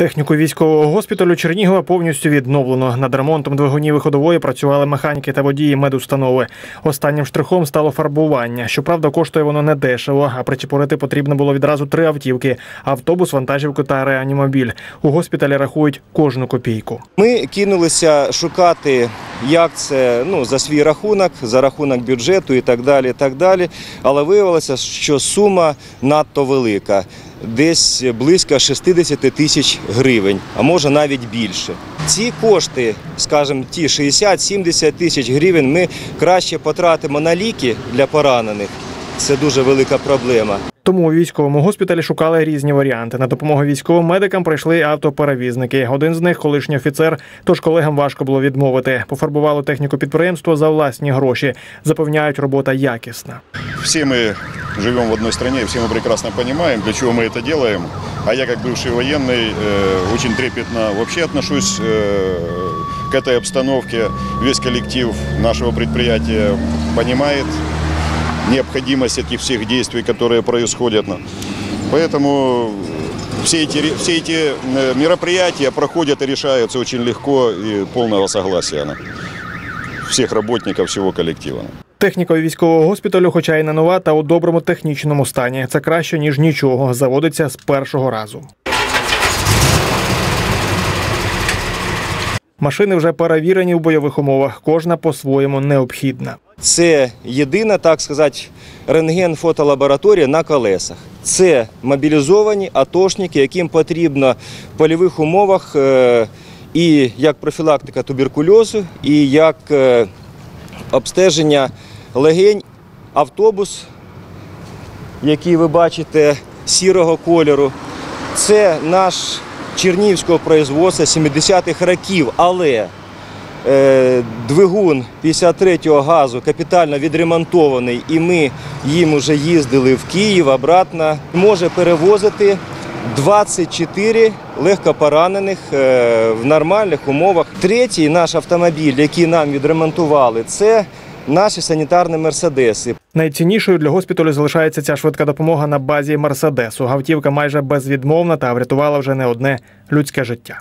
Техніку військового госпіталю Чернігова повністю відновлено. Над ремонтом двигунів ходової працювали механіки та водії медустанови. Останнім штрихом стало фарбування. Щоправда, коштує воно не дешево, а причепорити потрібно було відразу три автівки: автобус, вантажівку та реанімобіль. У госпіталі рахують кожну копійку. Ми кинулися шукати, як це ну, за свій рахунок, за рахунок бюджету і так далі. І так далі. Але виявилося, що сума надто велика. Десь близько 60 тисяч гривень, а може навіть більше. Ці кошти, скажімо, ті 60-70 тисяч гривень, ми краще потратимо на ліки для поранених. Це дуже велика проблема. Тому у військовому госпіталі шукали різні варіанти. На допомогу військовим медикам прийшли автоперевізники. Один з них колишній офіцер, тож колегам важко було відмовити. Пофарбували техніку підприємства за власні гроші. Запевняють, робота якісна. Все мы живем в одной стране, все мы прекрасно понимаем, для чего мы это делаем. А я, как бывший военный, э, очень трепетно вообще отношусь э, к этой обстановке. Весь коллектив нашего предприятия понимает необходимость этих всех действий, которые происходят. Поэтому все эти, ре- все эти э, мероприятия проходят и решаются очень легко и полного согласия на всех работников, всего коллектива. Техніка військового госпіталю, хоча й не нова, та у доброму технічному стані. Це краще ніж нічого. Заводиться з першого разу. Машини вже перевірені в бойових умовах. Кожна по-своєму необхідна. Це єдина, так сказати, рентген-фотолабораторія на колесах. Це мобілізовані атошники, яким потрібно в польових умовах е, і як профілактика туберкульозу, і як е, обстеження легень, автобус, який ви бачите сірого кольору. Це наш чернівського производства 70-х років, але двигун 53-го газу капітально відремонтований, і ми їм вже їздили в Київ, обратно, може перевозити 24 легкопоранених е, в нормальних умовах. Третій наш автомобіль, який нам відремонтували, це наші санітарні мерседеси. Найціннішою для госпіталю залишається ця швидка допомога на базі Мерседесу. Гавтівка майже безвідмовна та врятувала вже не одне людське життя.